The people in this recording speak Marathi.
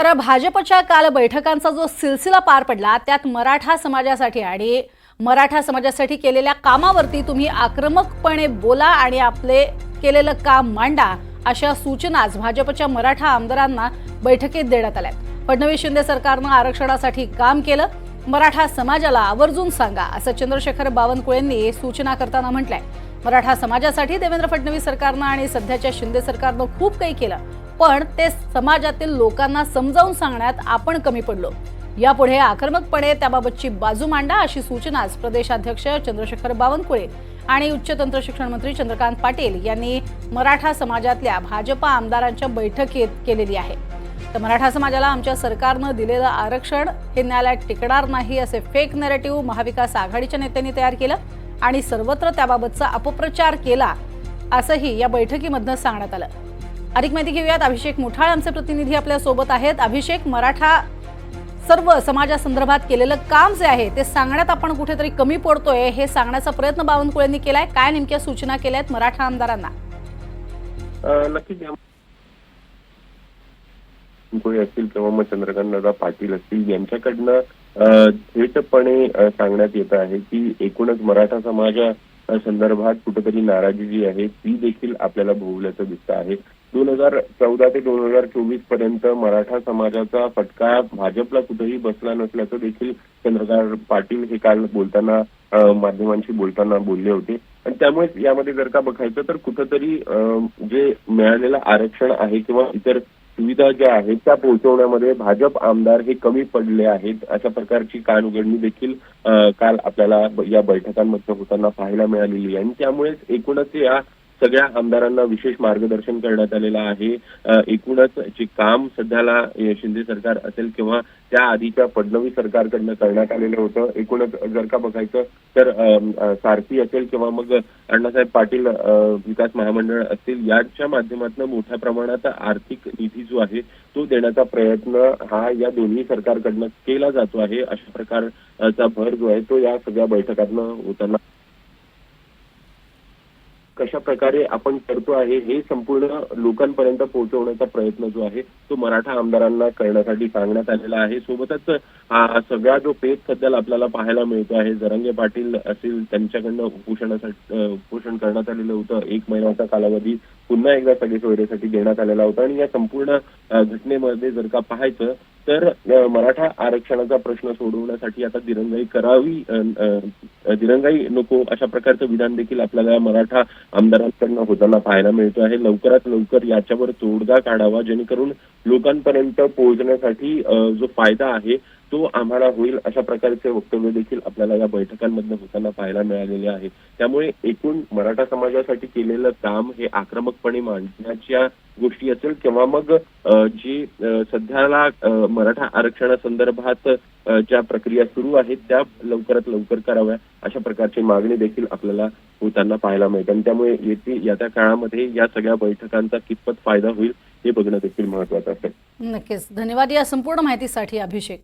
तर भाजपच्या काल बैठकांचा जो सिलसिला पार पडला त्यात मराठा समाजासाठी आणि मराठा समाजासाठी केलेल्या कामावरती तुम्ही आक्रमकपणे बोला आणि आपले केलेलं काम मांडा अशा सूचनाच भाजपच्या मराठा आमदारांना बैठकीत देण्यात आल्या फडणवीस शिंदे सरकारनं आरक्षणासाठी काम केलं. मराठा समाजाला आवर्जून सांगा असं चंद्रशेखर बावनकुळेंनी सूचना करताना म्हटलंय. मराठा समाजासाठी देवेंद्र फडणवीस सरकारनं आणि सध्याच्या शिंदे सरकारनं खूप काही केलं. पण ते समाजातील लोकांना समजावून सांगण्यात आपण कमी पडलो. यापुढे आक्रमकपणे त्याबाबतची बाजू मांडा अशी सूचनाच प्रदेशाध्यक्ष चंद्रशेखर बावनकुळे आणि उच्च तंत्र शिक्षण मंत्री चंद्रकांत पाटील यांनी मराठा समाजातल्या भाजपा आमदारांच्या बैठकीत केलेली आहे. तर मराठा समाजाला आमच्या सरकारनं दिलेलं आरक्षण हे न्यायालयात टिकणार नाही असे फेक नॅरेटिव्ह महाविकास आघाडीच्या नेत्यांनी तयार केलं आणि सर्वत्र त्याबाबतचा अपप्रचार केला असंही या बैठकीमधनं सांगण्यात आलं. अधिक माहिती घेऊयात. अभिषेक मोठाळ आमचे प्रतिनिधी आपल्यासोबत आहेत. अभिषेक मराठा सर्व समाजासंदर्भात केलेलं काम जे आहे ते सांगण्यात आपण कुठेतरी कमी पडतोय हे सांगण्याचा प्रयत्न बावनकुळेंनी केलाय. काय नेमक्या सूचना केल्या आहेत मराठा आमदारांना? नक्कीच असतील किंवा मग चंद्रकांत पाटील असतील यांच्याकडनं थेटपणे सांगण्यात येत आहे की एकूणच मराठा समाजा संदर्भात कुठेतरी नाराजी जी आहे ती देखील आपल्याला भोवल्याचं दिसतं आहे. दोन हजार चौदा ते दोन हजार चोवीसपर्यंत मराठा समाजाचा फटका भाजपला कुठेही बसला नसल्याचं देखील चंद्रकांत पाटील हे काल बोलताना माध्यमांशी बोलताना बोलले होते. आणि त्यामुळे यामध्ये जर का बघायचं तर कुठंतरी जे मिळालेलं आरक्षण आहे किंवा इतर सुविधा ज्या आहेत त्या पोहोचवण्यामध्ये भाजप आमदार हे कमी पडले आहेत अशा प्रकारची कान उघडणी देखील काल आपल्याला या बैठकांमध्ये होताना पाहायला मिळालेली आहे. आणि त्यामुळेच एकूणच या सगळ्या आमदारांना विशेष मार्गदर्शन करण्यात आलेलं आहे. एकूणच जे काम सध्याला शिंदे सरकार असेल किंवा त्या आधीच्या फडणवीस सरकारकडनं करण्यात आलेलं होतं. एकूणच जर का बघायचं तर सारथी असेल किंवा मग अण्णासाहेब पाटील विकास महामंडळ असतील याच्या माध्यमातून मोठ्या प्रमाणात आर्थिक निधी जो आहे तो देण्याचा प्रयत्न हा या दोन्ही सरकारकडनं केला जातो आहे. अशा प्रकारचा भर जो आहे तो या सगळ्या बैठकातनं होताना कशा प्रकारे आपण करतो आहे हे संपूर्ण लोकांपर्यंत पोहोचवण्याचा प्रयत्न जो आहे तो मराठा आमदारांना करण्यासाठी सांगण्यात आलेला आहे. सोबतच सगळा जो पेच सध्याला आपल्याला पाहायला मिळतो आहे जरंगे पाटील असेल त्यांच्याकडनं उपोषणासाठी उपोषण करण्यात आलेलं होतं. एक महिन्याचा कालावधी पुन्हा एकदा सगळे सोयऱ्यासाठी देण्यात आलेला होता. आणि या संपूर्ण घटनेमध्ये जर का पाहायचं तर मराठा आरक्षणाचा प्रश्न सोडवण्यासाठी आता दिरंगाई करावी दिरंगाई नको अशा प्रकारचं विधान देखील आपल्याला या मराठा आमदारांकडनं होताना पाहायला मिळतो आहे. लवकरात लवकर याच्यावर तोडगा काढावा जेणेकरून लोकांपर्यंत पोहोचण्यासाठी जो फायदा आहे तो आम्हाला होईल अशा प्रकारचे वक्तव्य देखील आपल्याला या बैठकांमधनं होताना पाहायला मिळालेले आहे. त्यामुळे एकूण मराठा समाजासाठी केलेलं काम हे आक्रमकपणे मांडण्याच्या गोष्टी असेल किंवा मग जी सध्याला मराठा आरक्षणासंदर्भात ज्या प्रक्रिया सुरू आहेत त्या लवकरात लवकर कराव्या अशा प्रकारची मागणी देखील आपल्याला होताना पाहायला मिळते. आणि त्यामुळे येती या त्या काळामध्ये या सगळ्या बैठकांचा कितपत फायदा होईल हे बघणं देखील महत्वाचं असेल. नक्कीच. धन्यवाद या संपूर्ण माहितीसाठी अभिषेक.